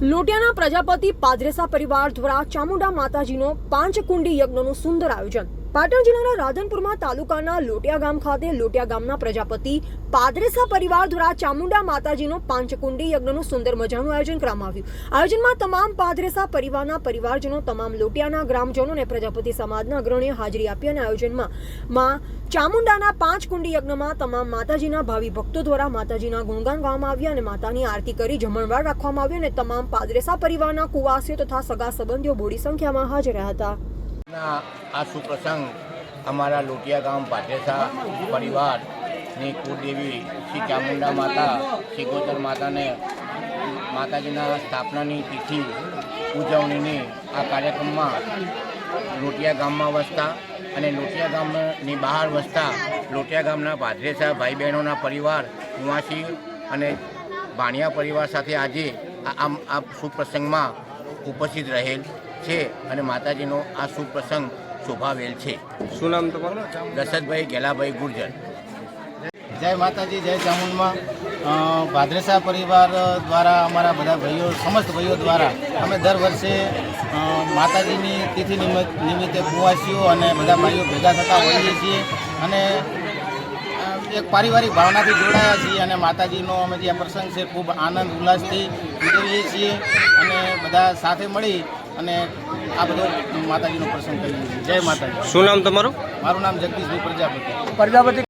લોટિયાના પ્રજાપતિ પાદરેસા પરિવાર દ્વારા ચામુંડા માતાજીનો પાંચ કુંડી યજ્ઞનું સુંદર આયોજન. પાટણ જિલ્લાના રાધનપુરમાં તાલુકાના લોટિયા ગામ ખાતે લોટિયા ગામના પ્રજાપતિ પાદરેસા પરિવાર દ્વારા ચામુંડા માતાજીનો પાંચકુંડી યજ્ઞનું સુંદર મજાનું આયોજન કરવામાં આવ્યું. આયોજનમાં તમામ પાદરેસા પરિવારના પરિવારજનો, તમામ લોટિયાના ગ્રામજનો અને પ્રજાપતિ સમાજના અગ્રણીએ હાજરી આપી અને આયોજનમાં માં ચામુંડાના પાંચ કુંડી યજ્ઞમાં તમામ માતાજીના ભાવિ ભક્તો દ્વારા માતાજીના ગુણગાન ગાવામાં આવ્યા અને માતાની આરતી કરી જમણવાર રાખવામાં આવ્યો અને તમામ પાદરેસા પરિવારના કુવાસીઓ તથા સગા સંબંધીઓ બોડી સંખ્યામાં હાજર રહ્યા હતા. આ સુપ્રસંગ અમારા લોટિયા ગામ પાટેસા પરિવારની કુળદેવી શ્રી ચામુંડા માતા, શ્રી ગોચર માતાને માતાજીના સ્થાપનાની તિથિ ઉજવણીની આ કાર્યક્રમમાં લોટિયા ગામમાં વસતા અને લોટિયા ગામની બહાર વસતા લોટિયા ગામના પાદરેસા ભાઈ બહેનોના પરિવાર, કુવાસી અને ભાણિયા પરિવાર સાથે આજે આ સુપ્રસંગમાં ઉપસ્થિત રહેલ છે અને માતાજીનો આ સુપ્રસંગ શોભાવેલ છે. શું નામ તમારું? દશરથભાઈ ગેલાભાઈ ગુર્જર. જય માતાજી જય ચામુંડમાં. ભાદ્રેસા પરિવાર દ્વારા અમારા બધા ભાઈઓ સમસ્ત ભાઈઓ દ્વારા અમે દર વર્ષે માતાજીની તિથિ નિમિત્ત નિમિત્તે કુવાસીઓ અને બધા ભાઈઓ ભેગા થતા હોઈએ છીએ અને એક પારિવારિક ભાવનાથી જોડાયા છીએ અને માતાજીનો અમે જે પ્રસંગ છે ખૂબ આનંદ ઉલ્લાસથી ઉજવીએ છીએ અને બધા સાથે મળી અને આ બધો માતાજીનો પ્રસંગ કરી જય માતાજી. શું નામ તમારું? મારું નામ જગદીશભાઈ પ્રજાપતિ. પ્રજાપતિ